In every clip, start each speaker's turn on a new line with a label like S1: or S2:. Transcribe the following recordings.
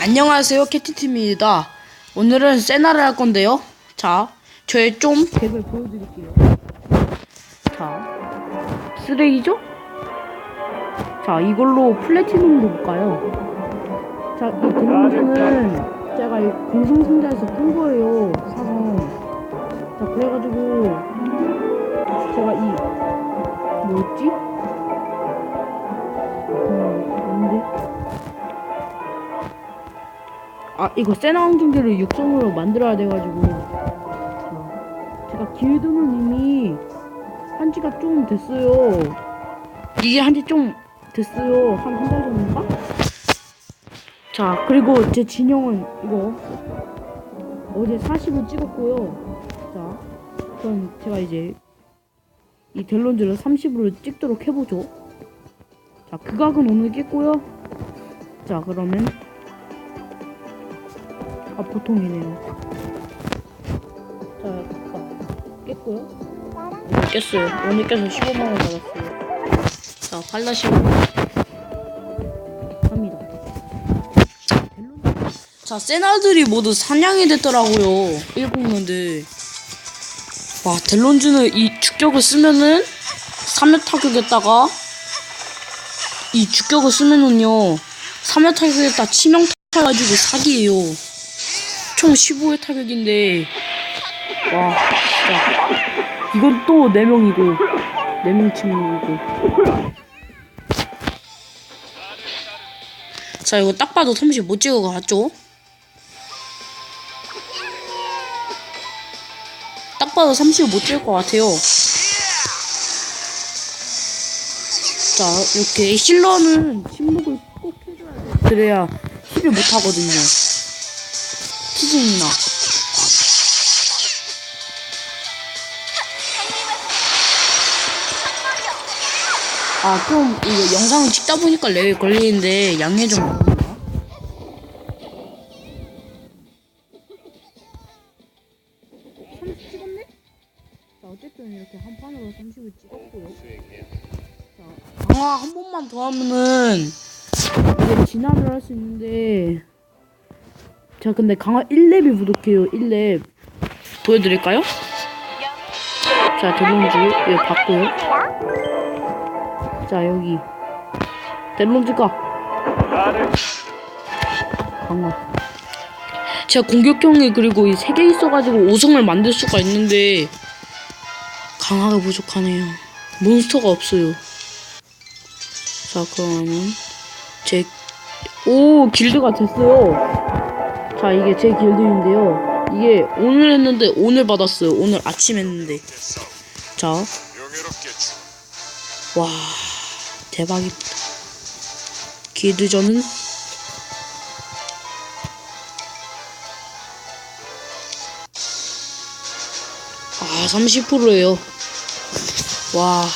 S1: 안녕하세요 캐티팀입니다 오늘은 세나를 할 건데요 자 저의 좀 덱을 보여드릴게요 자 쓰레기죠? 자 이걸로 플래티넘도 볼까요? 자이 딜런즈는 제가 이 공성상자에서 뜬 거예요 사서 자 그래가지고 제가 이 뭐였지? 아 이거 세나 왕중계를 육성으로 만들어야 돼가지고. 자, 제가 길드는 이미 한지가 좀 됐어요. 이게 한지 좀 됐어요. 한 한 달 전인가? 자 그리고 제 진영은 이거. 어제 40을 찍었고요. 자 그럼 제가 이제 이 델론즈를 30으로 찍도록 해보죠. 자 극악은 오늘 깼고요. 자 그러면 아 보통이네요. 자, 아까 깼고요. 오늘 깼어요. 오늘 깨서 15만 원 받았어요. 자, 팔라시오 합니다. 자, 세나들이 모두 사냥이 됐더라고요. 일곱년들. 와, 델론즈는 이 주격을 쓰면은 3회 타격에다가 이 주격을 쓰면은요 3회 타격에다 치명 타 가지고 사기예요. 총 15회 타격인데. 와 진짜. 이건 또 4명이고 4명 팀이고. 자 이거 딱 봐도 30 못 찍어 갔죠? 딱 봐도 30 못 찍을 것 같아요. 자 이렇게 힐러는 침묵을 꼭 해줘야 돼. 그래야 힐을 못 하거든요 시즌이나 아, 좀, 이거 영상을 찍다 보니까 렉이 걸리는데, 양해 좀. 부탁드립니다. 찍었네? 자, 어쨌든 이렇게 한 판으로 30을 찍었고요. 자, 강화 한 번만 더 하면은, 이제 진화를 할 수 있는데, 자, 근데 강화 1렙이 부족해요, 1렙. 보여드릴까요? 자, 델론즈, 여기 봤고요. 자, 여기. 델론즈가 강화. 제가 공격형이 그리고 이세개 있어가지고 5성을 만들 수가 있는데, 강화가 부족하네요. 몬스터가 없어요. 자, 그러면, 제, 오, 길드가 됐어요. 자, 이게 제 길드인데요. 이게 오늘 했는데 오늘 받았어요. 오늘 아침 했는데. 자, 와, 대박입니다. 길드전은 아, 30%예요. 와.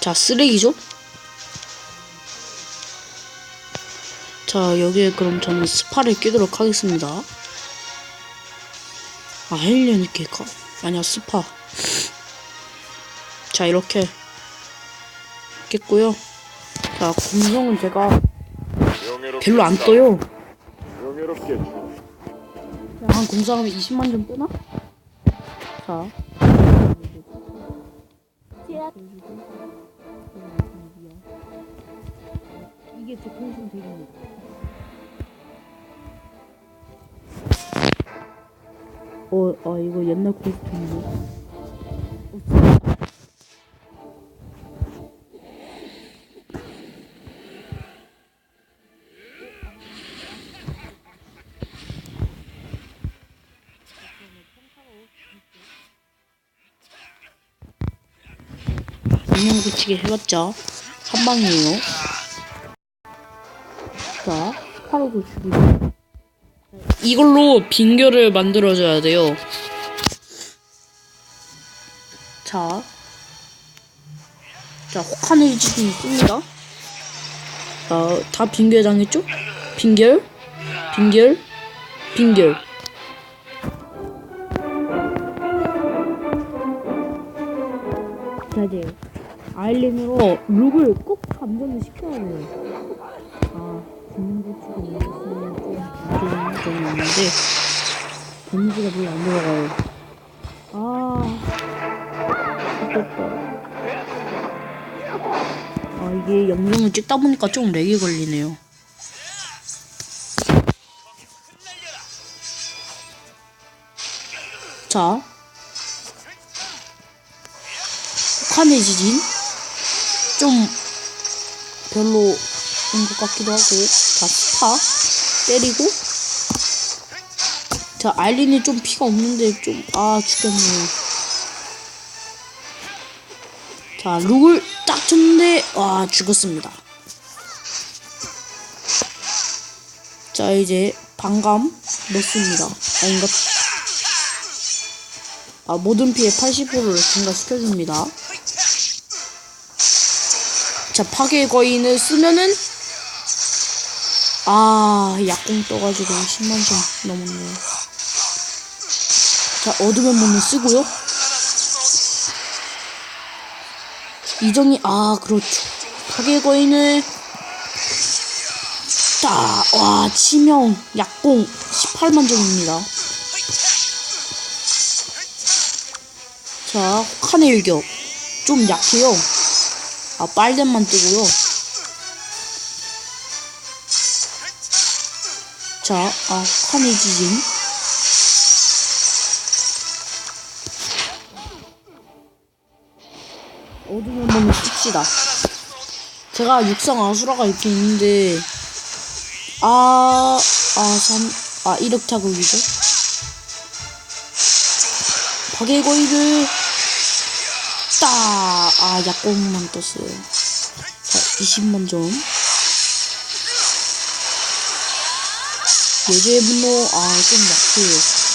S1: 자, 쓰레기죠? 자, 여기에 그럼 저는 스파를 끼도록 하겠습니다. 아, 헬리언 끼까? 아니야, 스파. 자, 이렇게 깼고요. 자, 공성은 제가 별로 안 떠요. 한 공성하면 20만 점 뜨나? 자. 이게 제 공성 대입니 다. 어, 아 이거 옛날 코스튬인데. 어. 인형 붙이기 해봤자 한 방이에요. 자, 바로 붙이기. 이걸로 빙결을 만들어줘야 돼요. 자, 자 혹한의 지금 씁니다. 자, 다 빙결 당했죠? 빙결, 빙결, 빙결. 자, 이제 아일린으로 룩을 꼭 감전을 시켜야 돼요. 아, 국민고추가 점이 있는데, 데미지가 별로 안 들어가요. 아, 아깝다. 아, 이게 영상을 찍다 보니까 좀 렉이 걸리네요. 자, 북한의 지진 좀 별로 인 것 같기도 하고 자 스파 때리고 자 알린이 좀 피가 없는데 좀 아 죽겠네요 자 룩을 딱 쳤는데 와 죽었습니다. 자 이제 반감 넣습니다. 아 이거 아 모든 피해 80%를 증가시켜줍니다. 자 파괴의 거인을 쓰면은 아 약공 떠가지고 10만점 넘었네요 자 어둠의 문을 쓰고요. 이정이 아 그렇죠. 파괴의 거인을 딱와 치명 약공 18만 점입니다. 자 혹한의 일격. 좀 약해요. 아 빨대만 뜨고요. 자, 아, 환희 지진. 씁시다. 제가 육상 아수라가 이렇게 있는데, 아, 아, 삼, 아, 이력 타격이죠? 박예거이를, 따, 아, 약공만 떴어요. 자, 20만 점. 예제의 분노, 아, 좀 약해요.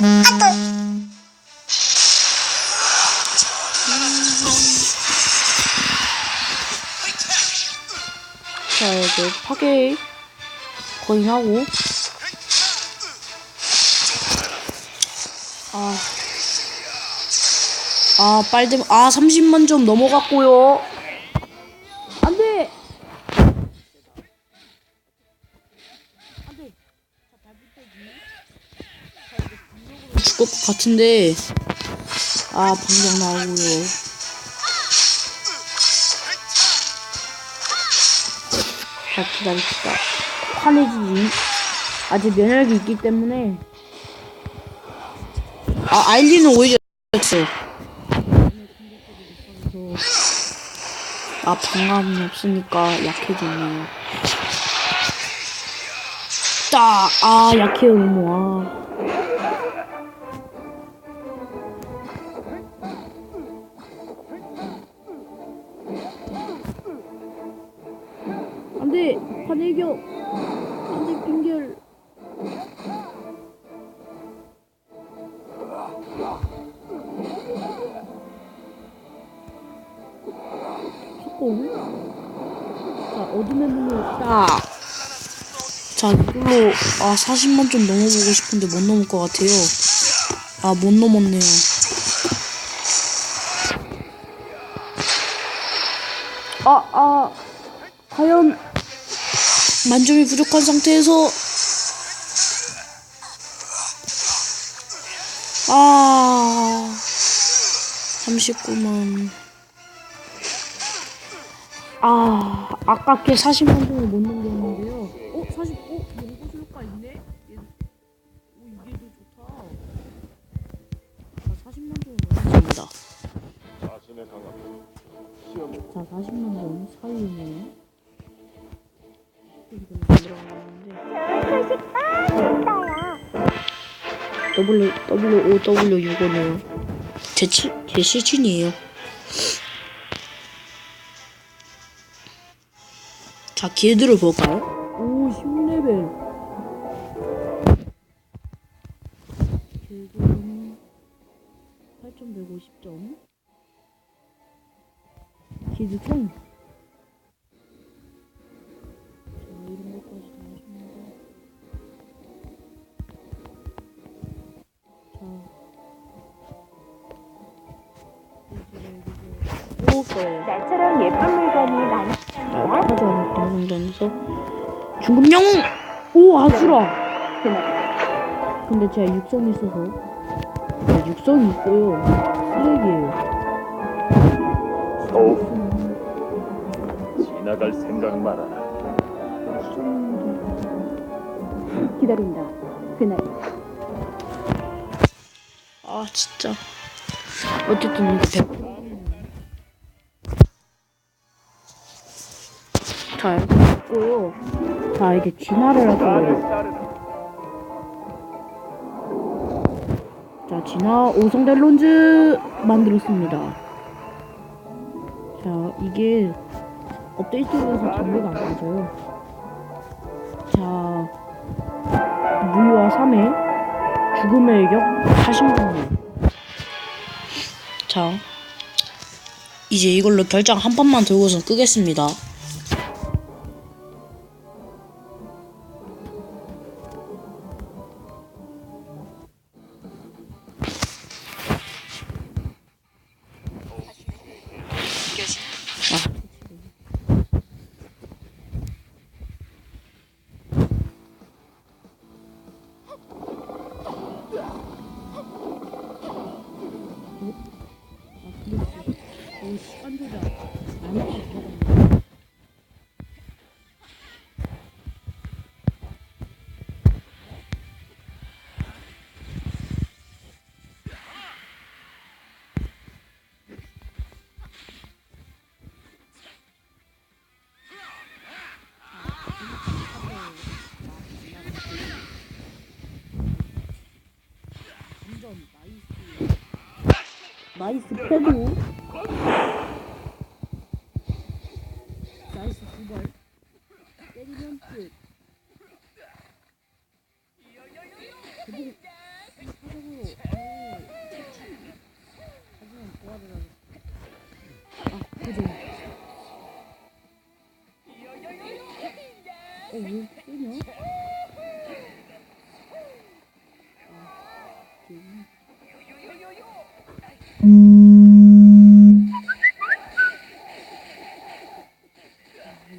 S1: 자, 이제 파괴 거의 하고. 아. 아, 빨대, 아, 30만 점 넘어갔고요. 같은데. 아, 방장 나오고요. 자, 기다립시다. 환해지지. 아직 면역이 있기 때문에. 아, 아일리는 오히려. 아 방감이 없으니까 약해지네요. 딱! 아 약해요 너무 아. 안돼 환해교 안돼 빙결 자 어둠의 문을 딱. 자 이걸로 아 40만 좀 넘어보고 싶은데 못 넘을 것 같아요. 아 못 넘었네요. 아아 과연 만점이 부족한 상태에서 아 39만 아, 아깝게 40만 점을 못 넘겼는데요. 어, 40, 어, 효과 있네? 얘, 오, 이게 더 좋다. 자, 40만 점을 넘겼습니다.
S2: 자,
S1: 40만 점 사이네요. W, W, O, W, 6이네요. 제, 치, 제 실친이에요. 자, 길드를 볼까요? 오, 10레벨. 길드는 8,150점. 길드 총. 거예요.
S3: 나처럼 예쁜 물건이 많이
S1: 자, 가져와 방송전에서 중급 영웅! 오 아수라! 근데 제가 육성이 있어서 네, 육성이 있어요. 쓰레기예요.
S2: 오. 지나갈 생각 말아라.
S3: 기다린다. 그날
S1: 아 진짜. 어쨌든 이거 100%. 자 이렇게 있고요. 자 이제 진화를 할 거예요. 자 진화 오성 델 론즈 만들었습니다. 자 이게 업데이트에서 장비가 안 빠져요. 자 무효와 3회 죽음의 격 40만 자 이제 이걸로 별장 한 판만 들고서 끄겠습니다. 나이스 패도 나이스 두발. 때리면 끝. 그리고 사적으로 하지만 하겠다. 아 그죠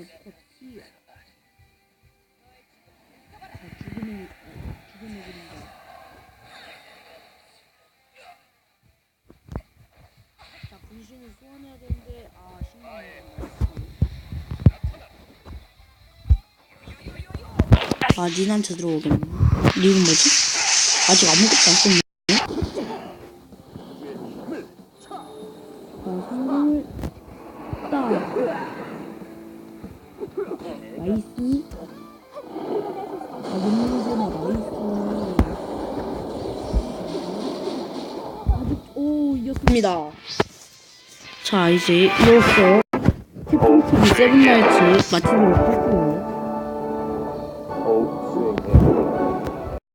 S1: 이게 자 죽음의 어, 죽음의 그림자 자 분신을 소환해야 되는데 아 10만원 아 닌한테 들어오겠네. 닉은 뭐지? 아직 아무것도 안 썼네. 자 성공을 나이스. 아 눈물이구나 나이스. 아직 오 이겼습니다. 자 이제 이로써 태풍TV 세븐나이츠 마치도록 할게요